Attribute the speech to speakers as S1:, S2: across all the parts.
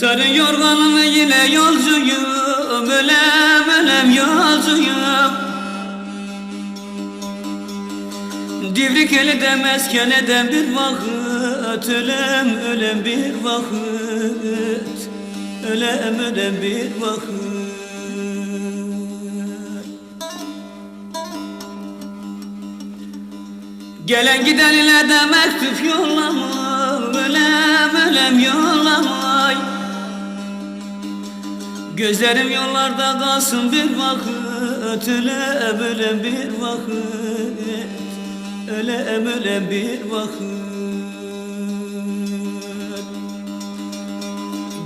S1: Sarı yorganımı yine yolcuyum Ölem ölem yolcuyum. Divrik eli demez keneden bir vakit Ölem ölem bir vakit Ölem ölem bir vakit Gelen giden ile de mektup yollama Ölem ölem yollamay Gözlerim yollarda kalsın bir vakit Ölem ölem bir vakit Ölem ölem bir vakit.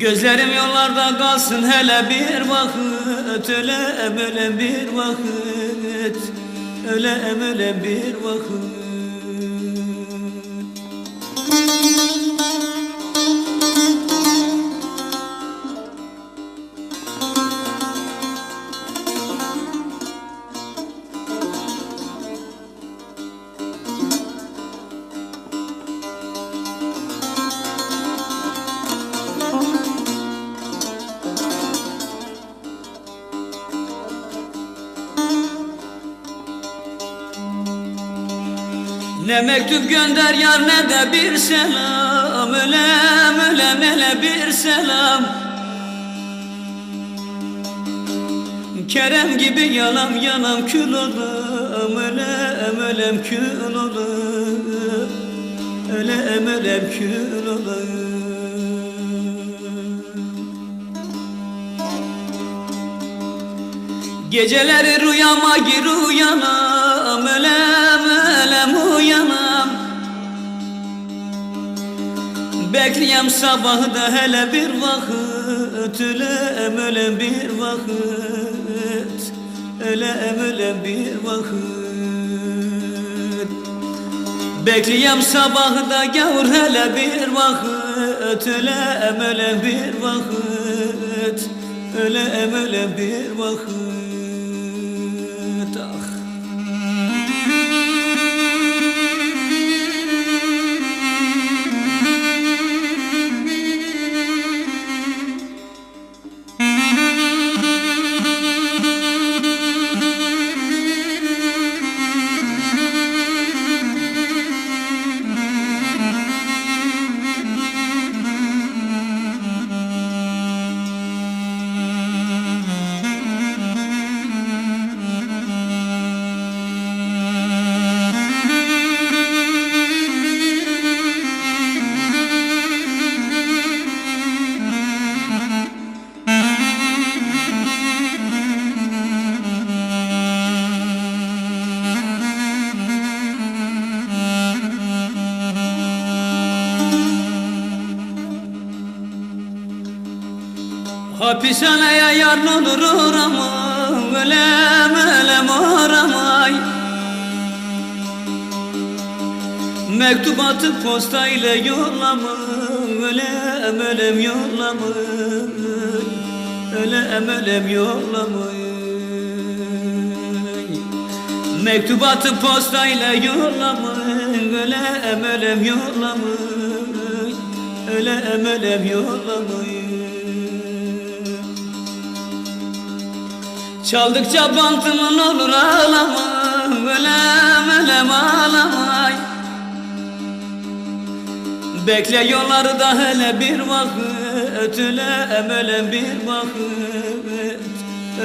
S1: Gözlerim yollarda kalsın hele bir vakit Ölem ölem bir vakit Ölem ölem bir vakit Ne mektup gönder yar ne de bir selam Ölem ölem hele bir selam. Kerem gibi yanam yanam kül olam Ölem ölem kül olam. Ölem ölem kül olam. Geceleri rüyama gir uyanam Ölem ölem Bekleyem sabahı da hele bir vakit. Ölem ölem bir vakit. Ölem ölem bir vakit. Bekleyem sabahı da gavur hele bir vakit. Ölem ölem bir vakit. Ölem ölem bir vakit. Ah Hapishaneye yarın olur uğramam Ölem ölem uğramay Mektup atıp posta ile yollamam Ölem ölem yollamay Ölem ölem yollamay Mektup atıp posta ile yollamay Ölem ölem yollamay Ölem ölem yollamay Çaldıkça bantımın olur ağlama Ölem ölem ağlamay. Bekle yolları da hele bir vakit Ölem ölem bir vakit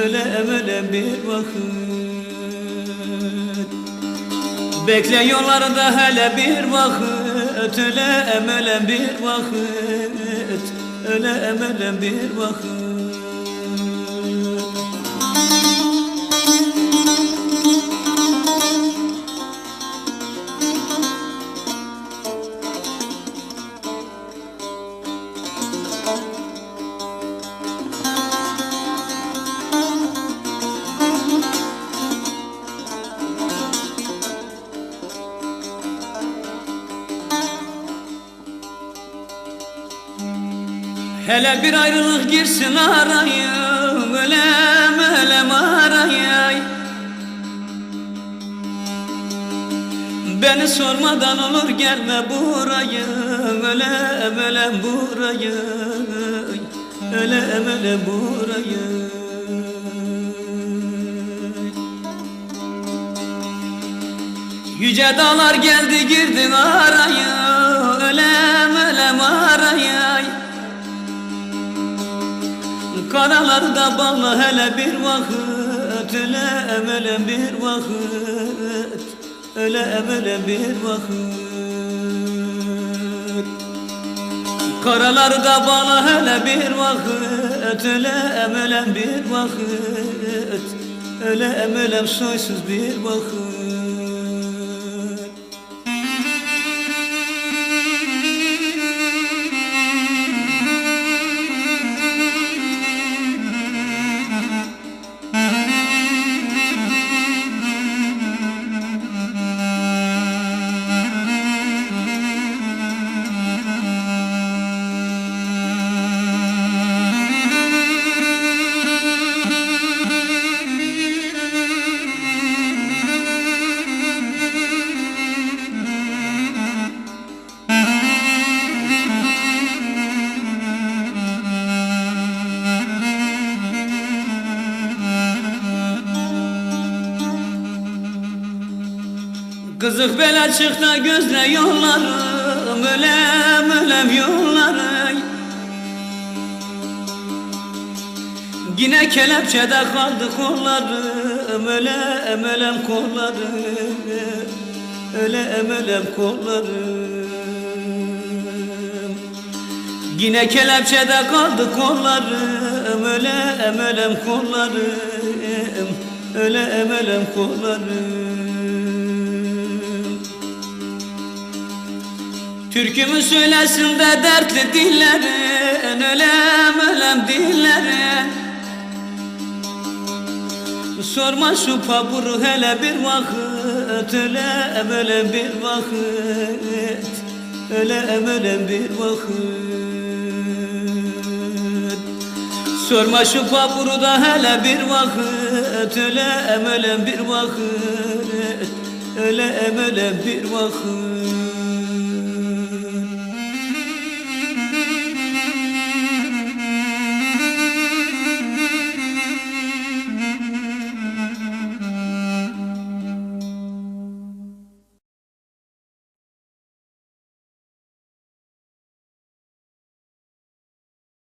S1: Ölem ölem bir vakit. Bekle yolları da hele bir vakit Ölem ölem bir vakit Ölem ölem bir vakit Hele bir ayrılık girsin araya Ölem Beni sormadan olur gelme buraya. Ölem ölem buraya. Ölem ölem buraya. Yüce dağlar geldi girdi araya. Ölem ölem araya. Karalarda bağlı hele bir vakit Ölem ölem bir vakit Ölem ölem bir vakit. Karalarda bağlı hele bir vakit. Ölem ölem bir vakit. Ölem ölem soysuz bir vakit Kızık bela çıktı gözle yollarım Ölem ölem yollarım. Yine kelepçede kaldı kollarım Ölem ölem kollarım. Ölem ölem kollarım. Yine kelepçede kaldı kollarım Ölem ölem kollarım. Ölem ölem kollarım Türkümü söylesin de dertli dillerin Ölem ölem dillerin. Sorma şu papuru hele bir vakit Ölem ölem bir vakit Ölem ölem bir vakit. Sorma şu papuru da hele bir vakit Ölem ölem bir vakit Ölem ölem bir vakit